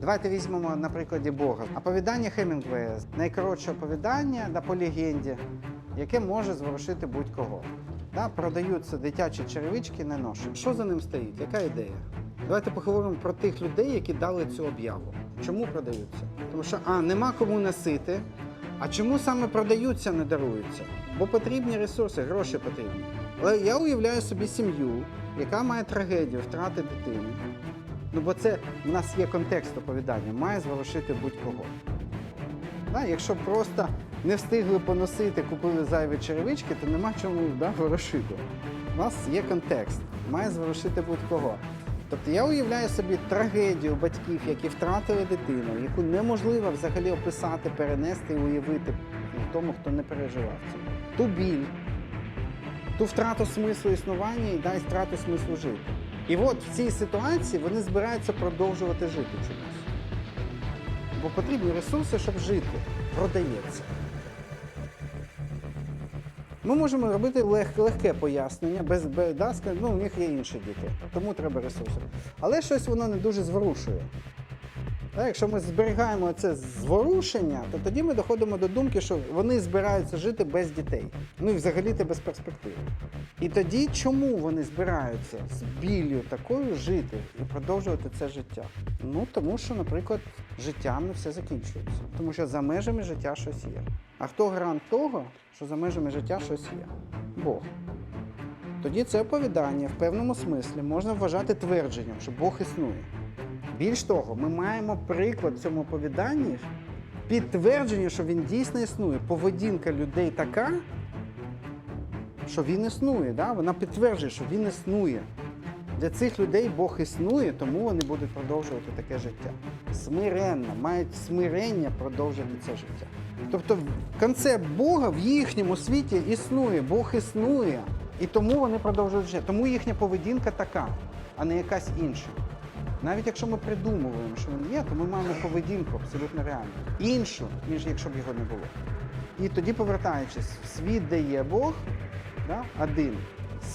Давайте візьмемо на прикладі Бога. Оповідання Хемінгвея найкоротше оповідання да, по легенді, яке може зворушити будь-кого. Да, продаються дитячі черевички не ношені. Що за ним стоїть? Яка ідея? Давайте поговоримо про тих людей, які дали цю об'яву. Чому продаються? Тому що а нема кому носити. А чому саме продаються, не даруються? Бо потрібні ресурси, гроші потрібні. Але я уявляю собі сім'ю, яка має трагедію втрати дитини. Ну, бо це в нас є контекст оповідання, має зворушити будь-кого. Да, якщо просто не встигли поносити, купили зайві черевички, то нема чому да, ворушити. У нас є контекст, має зворушити будь-кого. Тобто я уявляю собі трагедію батьків, які втратили дитину, яку неможливо взагалі описати, перенести і уявити тому, хто не переживав цього. Ту біль, ту втрату смислу існування і дай втрату смислу жити. І от в цій ситуації вони збираються продовжувати жити чомусь. Бо потрібні ресурси, щоб жити. Продається. Ми можемо робити лег, легке пояснення, без, да, ну, у них є інші діти, тому треба ресурси. Але щось воно не дуже зворушує. Якщо ми зберігаємо це зворушення, то тоді ми доходимо до думки, що вони збираються жити без дітей. Ну і взагалі-то без перспективи. І тоді чому вони збираються з біллю такою жити і продовжувати це життя? Ну тому що, наприклад, життям не все закінчується. Тому що за межами життя щось є. А хто гарант того, що за межами життя щось є? Бог. Тоді це оповідання в певному смислі можна вважати твердженням, що Бог існує. Більш того, ми маємо приклад в цьому оповіданні підтвердження, що він дійсно існує. Поведінка людей така, що він існує. Да? Вона підтверджує, що він існує. Для цих людей Бог існує, тому вони будуть продовжувати таке життя. Смиренно, мають смирення продовжити це життя. Тобто концепт Бога в їхньому світі існує, Бог існує, і тому вони продовжують життя. Тому їхня поведінка така, а не якась інша. Навіть якщо ми придумуємо, що він є, то ми маємо поведінку абсолютно реальну. Іншу, ніж якщо б його не було. І тоді, повертаючись, в світ, де є Бог, да, один,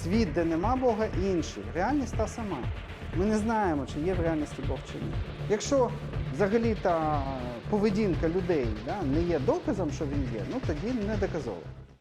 світ, де нема Бога, інший. Реальність та сама. Ми не знаємо, чи є в реальності Бог чи ні. Якщо взагалі та поведінка людей да, не є доказом, що він є, ну тоді не доказово.